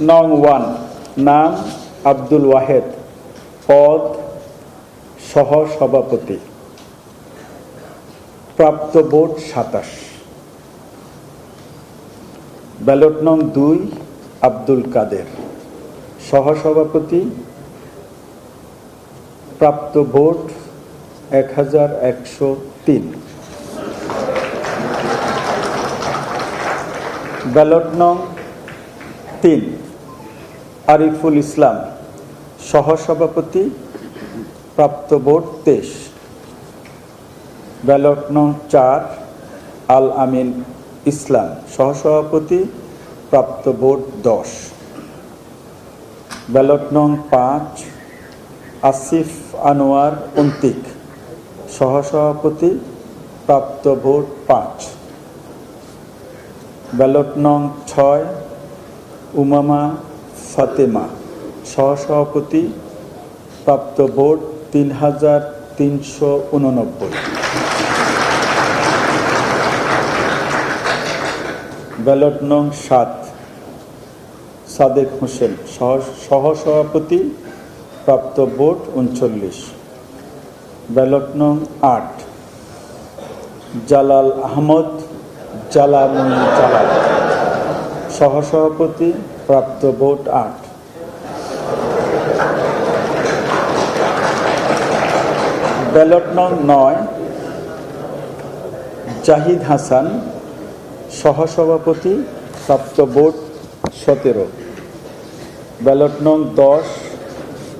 নং ওয়ান। নাম আব্দুল ওয়াহেদ। পদ সহ সভাপতি প্রাপ্ত ভোট সাতাশ। ব্যালট নং দুই, আব্দুল কাদের। সহসভাপতি। প্রাপ্ত ভোট এক হাজার একশো তিন। ব্যালট নং তিন। আরিফুল ইসলাম, সহসভাপতি, প্রাপ্ত ভোট তেইশ। ব্যালট নং চার, আল আমিন ইসলাম, সহসভাপতি, প্রাপ্ত ভোট দশ। ব্যালট নং পাঁচ, আসিফ আনোয়ার অন্তিক, সহসভাপতি, প্রাপ্ত ভোট পাঁচ। ব্যালট নং ছয়, উমামা ফাতেমা। সহসভাপতি, প্রাপ্ত ভোট তিন হাজার তিনশো উননব্বই। ব্যালট নং সাত, সাদেক হোসেন, সহ- সহসভাপতি, প্রাপ্ত ভোট উনচল্লিশ। ব্যালট নং আট, জালাল আহমদ জালামুল জালাল। সহসভাপতি প্রাপ্ত ভোট আট। ব্যালট নং নয়, জাহিদ হাসান, সহসভাপতি, প্রাপ্ত ভোট সতেরো। ব্যালট নং দশ,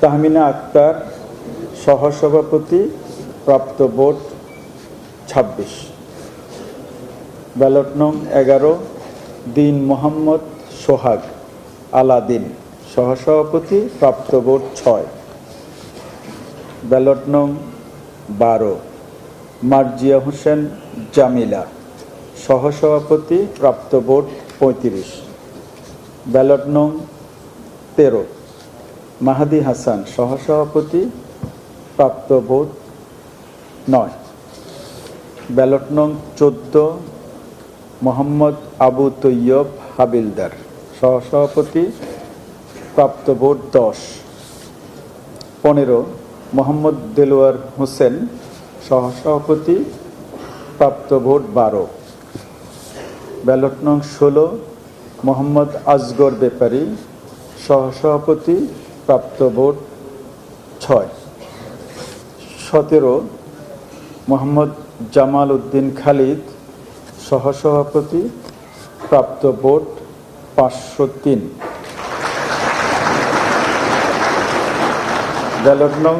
তাহমিনা আক্তার, সহসভাপতি, প্রাপ্ত ভোট ছাব্বিশ। ব্যালট নং এগারো, দিন মোহাম্মদ সোহাগ। আলাদিন, সহসভাপতি, প্রাপ্ত ভোট ছয়। ব্যালট নং বারো, মার্জিয়া হোসেন জামিলা, সহসভাপতি, প্রাপ্ত ভোট পঁয়ত্রিশ। ব্যালট নং তেরো, মাহাদি হাসান, সহসভাপতি, প্রাপ্ত ভোট নয়। ব্যালট নং চোদ্দ, মোহাম্মদ আবু তৈয়ব হাবিলদার। সহসভাপতি প্রাপ্ত ভোট দশ। পনেরো, মোহাম্মদ দেলোয়ার হোসেন, সহসভাপতি প্রাপ্ত ভোট বারো। ব্যালট নং ষোলো, মোহাম্মদ আজগর ব্যাপারী সহসভাপতি প্রাপ্ত ভোট ছয়। সতেরো, মোহাম্মদ জামাল উদ্দিন খালিদ, সহসভাপতি প্রাপ্ত ভোট পাঁচশো তিন। ব্যালট নং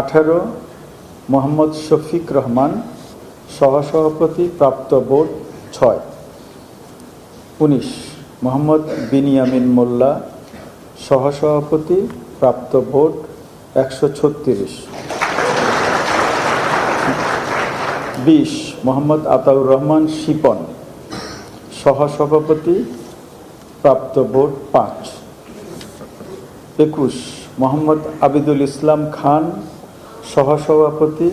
আঠারো, মোহাম্মদ শফিক রহমান, সহসভাপতি প্রাপ্ত ভোট ছয়। উনিশ, মোহাম্মদ বিনিয়ামিন মোল্লা, সহসভাপতি প্রাপ্ত ভোট একশো ছত্রিশ। বিশ, মোহাম্মদ আতাউর রহমান শিপন, সহসভাপতি প্রাপ্ত ভোট পাঁচ। একুশ, মোহাম্মদ আবিদুল ইসলাম খান, সহসভাপতি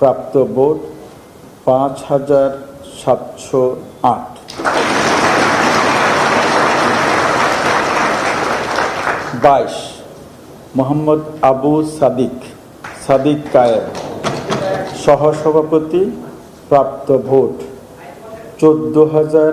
প্রাপ্ত ভোট পাঁচ হাজার সাতশো আট। বাইশ, মোহাম্মদ আবু সাদিক সাদিক কায়ের সহসভাপতি প্রাপ্ত ভোট চোদ্দ হাজার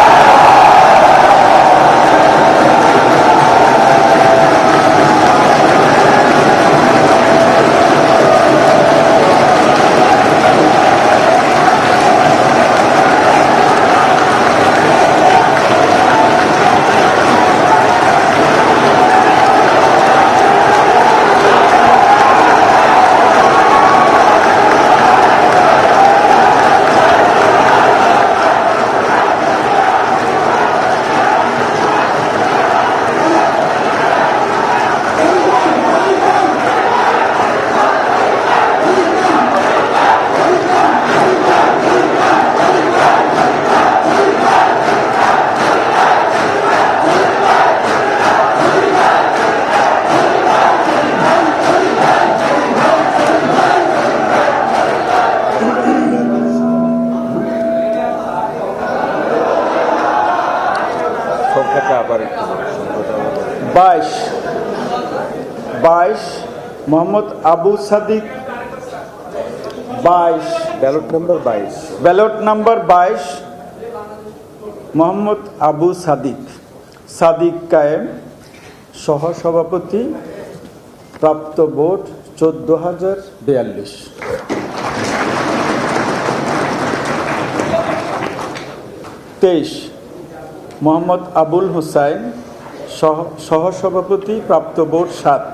বাইশ। বাইশ মোহাম্মদ আবু সাদিক। বাইশ। ব্যালট নাম্বার বাইশ। ব্যালট নাম্বার বাইশ মোহাম্মদ আবু সাদিক। সাদিক কায়েম। সহসভাপতি প্রাপ্ত ভোট চোদ্দ হাজার বিয়াল্লিশ। তেইশ। মোহাম্মদ আবুল হুসাইন, সহ, সহসভাপতি প্রাপ্ত বোর্ড সাত,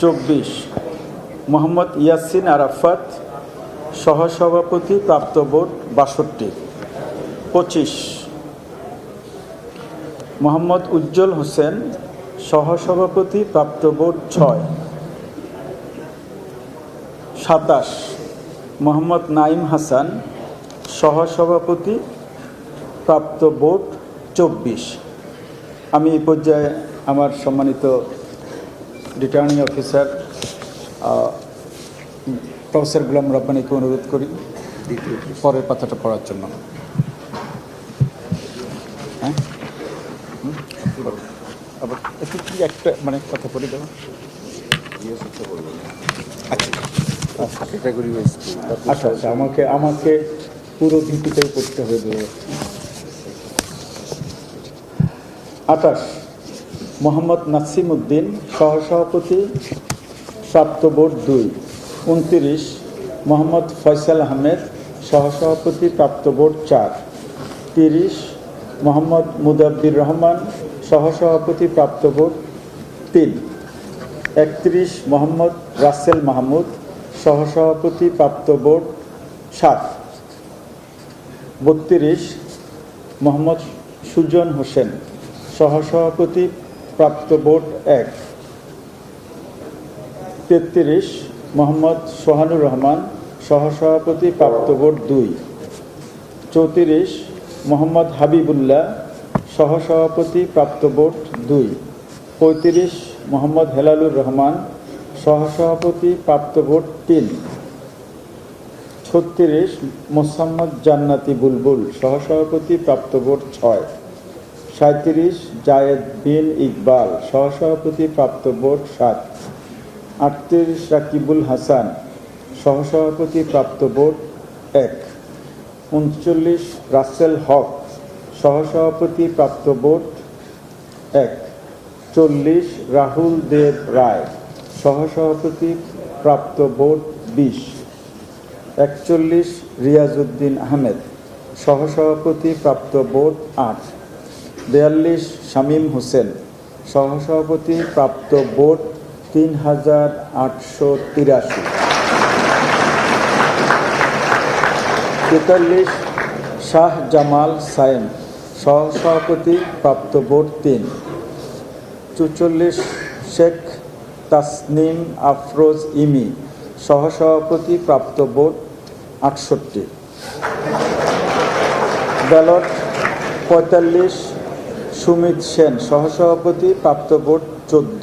চব্বিশ। মোহাম্মদ ইয়াসিন আরাফাত, সহসভাপতি প্রাপ্ত বোর্ড বাষট্টি। পঁচিশ। মোহাম্মদ উজ্জ্বল হোসেন, সহসভাপতি প্রাপ্ত বোর্ড ছয়। সাতাশ। মোহাম্মদ নাইম হাসান, সহসভাপতি প্রাপ্ত ভোট চব্বিশ। আমি এই পর্যায়ে আমার সম্মানিত রিটার্নিং অফিসার প্রফেসর গুলাম রব্বানিকে অনুরোধ করি পরের পাতাটা পড়ার জন্য। হ্যাঁ? কি একটা মানে কথা পড়ে দেবো। আচ্ছা। আচ্ছা আচ্ছা আমাকে আমাকে পুরো ভিত্তিতেই পড়তে হবে। আঠাশ মোহাম্মদ নাসিম উদ্দিন সহসভাপতি, প্রাপ্ত ভোট দুই। উনত্রিশ, মোহাম্মদ ফয়সাল আহমেদ, সহসভাপতি, প্রাপ্ত বোর্ড চার। তিরিশ, মোহাম্মদ মুদাব্বির রহমান, সহসভাপতি, প্রাপ্ত ভোট তিন। একত্রিশ, মোহাম্মদ রাসেল মাহমুদ, সহসভাপতি, প্রাপ্ত বোর্ড সাত। বত্রিশ, মোহাম্মদ সুজন হোসেন। সহসভাপতি প্রাপ্ত ভোট এক। তেত্রিশ, মোহাম্মদ সোহানুর রহমান, সহসভাপতি প্রাপ্ত ভোট দুই। চৌত্রিশ, মোহাম্মদ হাবিবুল্লাহ, সহসভাপতি প্রাপ্ত ভোট দুই। পঁয়ত্রিশ, মোহাম্মদ হেলালুর রহমান, সহসভাপতি প্রাপ্ত ভোট তিন। ছত্রিশ, মোসাম্মদ জান্নাতি বুলবুল, সহসভাপতি প্রাপ্ত ভোট ছয়। সাঁত্রিশ জায়েদ বিন ইকবাল, সহসভাপতি প্রাপ্ত ভোট সাত। আটত্রিশ রাকিবুল হাসান, সহসভাপতি প্রাপ্ত ভোট এক। উনচল্লিশ রাসেল হক, সহসভাপতি প্রাপ্ত ভোট এক। চল্লিশ রাহুল দেব রায়, সহসভাপতি প্রাপ্ত ভোট বিশ। একচল্লিশ রিয়াজউদ্দিন আহমেদ, সহসভাপতি প্রাপ্ত ভোট আট। বিয়াল্লিশ শামীম হোসেন, সহসভাপতি, প্রাপ্ত ভোট তিন হাজার আটশো তিরাশি। তেতাল্লিশ শাহ জামাল সায়েম, সহসভাপতি, প্রাপ্ত ভোট তিন। চুচল্লিশ শেখ তাসনিম আফরোজ ইমি, সহসভাপতি, প্রাপ্ত ভোট আটষট্টি। ব্যালট পঁয়তাল্লিশ সুমিত সেন সহসভাপতি প্রাপ্ত ভোট চোদ্দ।